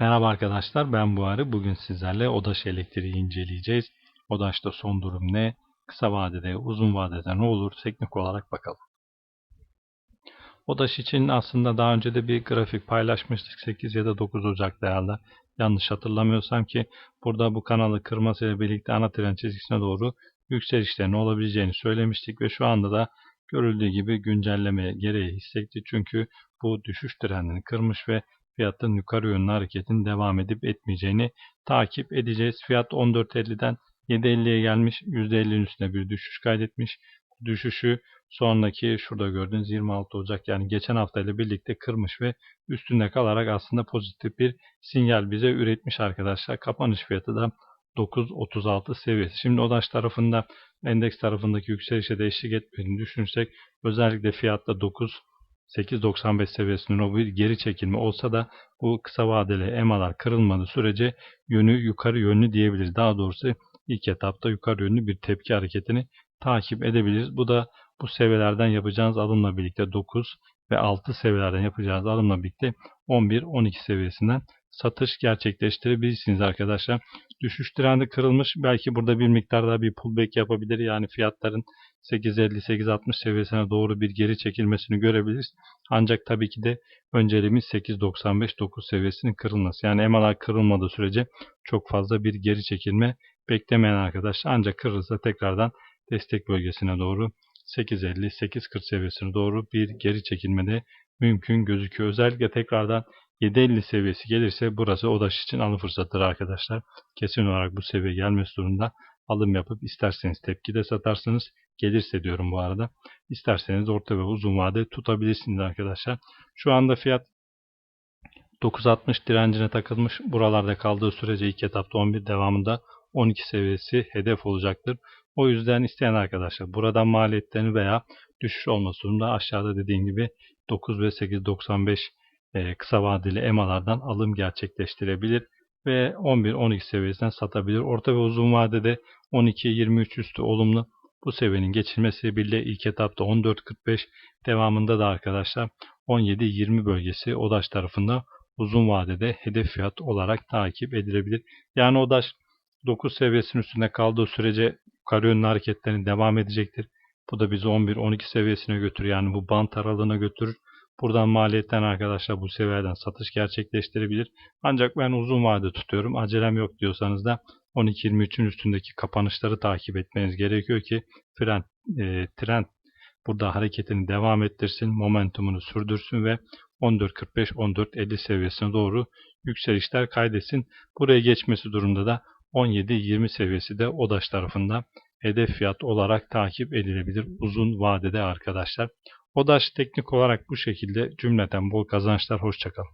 Merhaba arkadaşlar ben Buharı. Bugün sizlerle ODAŞ elektriği inceleyeceğiz. ODAŞ'ta son durum ne? Kısa vadede, uzun vadede ne olur? Teknik olarak bakalım. ODAŞ için aslında daha önce de bir grafik paylaşmıştık 8 ya da 9 Ocak değerli. Yanlış hatırlamıyorsam ki burada bu kanalı kırmasıyla birlikte ana tren çizgisine doğru yükselişlerin olabileceğini söylemiştik ve şu anda da görüldüğü gibi güncelleme gereği hissetti. Çünkü bu düşüş trendini kırmış ve fiyatın yukarı yönlü hareketin devam edip etmeyeceğini takip edeceğiz. Fiyat 14.50'den 7.50'ye gelmiş. %50'nin üstüne bir düşüş kaydetmiş. Düşüşü sonraki şurada gördüğünüz 26 Ocak yani geçen hafta ile birlikte kırmış ve üstünde kalarak aslında pozitif bir sinyal bize üretmiş arkadaşlar. Kapanış fiyatı da 9.36 seviyesi. Şimdi ODAŞ tarafında endeks tarafındaki yükselişe de eşlik etmediğini düşünürsek özellikle fiyatta 9 8.95 seviyesinin o bir geri çekilme olsa da bu kısa vadeli EMA'lar kırılmadığı sürece yönü yukarı yönlü diyebiliriz. Daha doğrusu ilk etapta yukarı yönlü bir tepki hareketini takip edebiliriz. Bu da bu seviyelerden yapacağınız alımla birlikte 9 ve 6 seviyelerden yapacağınız alımla birlikte 11-12 seviyesinden satış gerçekleştirebilirsiniz arkadaşlar. Düşüş trendi kırılmış. Belki burada bir miktar daha bir pullback yapabilir. Yani fiyatların 8.50-8.60 seviyesine doğru bir geri çekilmesini görebiliriz. Ancak tabii ki de önceliğimiz 8.95-9 seviyesinin kırılması. Yani EMA'lar kırılmadığı sürece çok fazla bir geri çekilme beklemeyen arkadaşlar. Ancak kırılırsa tekrardan destek bölgesine doğru 8.50-8.40 seviyesine doğru bir geri çekilmede mümkün gözüküyor. Özellikle tekrardan 7.50 seviyesi gelirse burası ODAŞ için alım fırsatıdır arkadaşlar. Kesin olarak bu seviye gelmesi durumunda alım yapıp isterseniz tepkide satarsınız. Gelirse diyorum bu arada. İsterseniz orta ve uzun vade tutabilirsiniz arkadaşlar. Şu anda fiyat 9.60 direncine takılmış. Buralarda kaldığı sürece ilk etapta 11 devamında 12 seviyesi hedef olacaktır. O yüzden isteyen arkadaşlar buradan maliyetlerini veya düşüş olması durumunda aşağıda dediğim gibi 9 ve 8.95 e, kısa vadeli EMA'lardan alım gerçekleştirebilir ve 11-12 seviyesinden satabilir. Orta ve uzun vadede 12-23 üstü olumlu. Bu seviyenin geçilmesi bile ilk etapta 14-45 devamında da arkadaşlar 17-20 bölgesi ODAŞ tarafında uzun vadede hedef fiyat olarak takip edilebilir. Yani ODAŞ 9 seviyesinin üstünde kaldığı sürece yukarı yönlü hareketlerin devam edecektir. Bu da bizi 11-12 seviyesine götürür. Yani bu bant aralığına götürür. Buradan maliyetten arkadaşlar bu seviyeden satış gerçekleştirebilir. Ancak ben uzun vade tutuyorum. Acelem yok diyorsanız da 12-23'ün üstündeki kapanışları takip etmeniz gerekiyor ki trend, e, trend burada hareketini devam ettirsin, momentumunu sürdürsün ve 14.45-14.50 seviyesine doğru yükselişler kaydetsin. Buraya geçmesi durumda da 17-20 seviyesi de ODAŞ tarafından hedef fiyat olarak takip edilebilir uzun vadede arkadaşlar. ODAŞ teknik olarak bu şekilde cümleten bol kazançlar. Hoşçakalın.